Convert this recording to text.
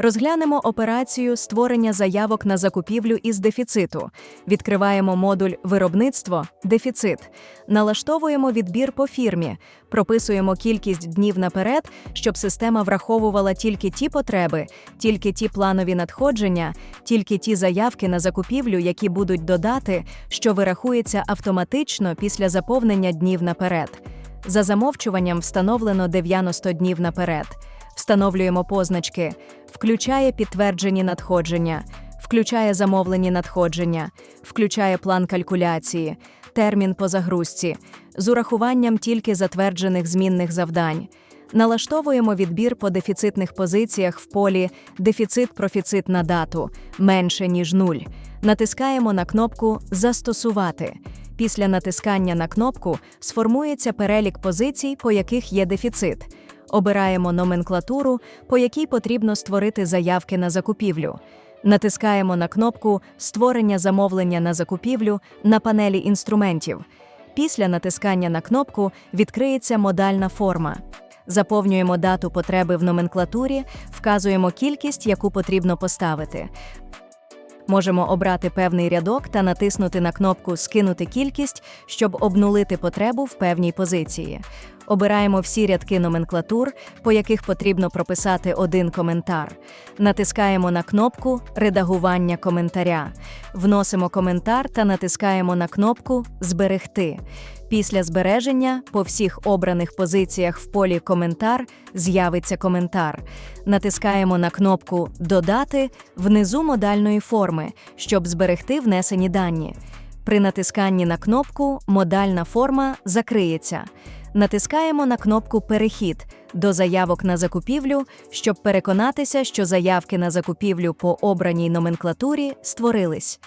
Розглянемо операцію створення заявок на закупівлю із дефіциту. Відкриваємо модуль Виробництво дефіцит. Налаштовуємо відбір по фірмі, прописуємо кількість днів наперед, щоб система враховувала тільки ті потреби, тільки ті планові надходження, тільки ті заявки на закупівлю, які будуть додати, що вирахується автоматично після заповнення днів наперед. За замовчуванням встановлено 90 днів наперед. Встановлюємо позначки, включає підтверджені надходження, включає замовлені надходження, включає план калькуляції, термін по загрузці, з урахуванням тільки затверджених змінних завдань. Налаштовуємо відбір по дефіцитних позиціях в полі Дефіцит-профіцит на дату менше ніж нуль. Натискаємо на кнопку Застосувати. Після натискання на кнопку сформується перелік позицій, по яких є дефіцит. Обираємо номенклатуру, по якій потрібно створити заявки на закупівлю. Натискаємо на кнопку Створення замовлення на закупівлю на панелі інструментів. Після натискання на кнопку відкриється модальна форма. Заповнюємо дату потреби в номенклатурі, вказуємо кількість, яку потрібно поставити. Можемо обрати певний рядок та натиснути на кнопку Скинути кількість, щоб обнулити потребу в певній позиції. Обираємо всі рядки номенклатур, по яких потрібно прописати один коментар. Натискаємо на кнопку Редагування коментаря. Вносимо коментар та натискаємо на кнопку Зберегти. Після збереження по всіх обраних позиціях в полі Коментар з'явиться коментар. Натискаємо на кнопку Додати внизу модальної форми, щоб зберегти внесені дані. При натисканні на кнопку Модальна форма закриється. Натискаємо на кнопку Перехід до заявок на закупівлю, щоб переконатися, що заявки на закупівлю по обраній номенклатурі створились.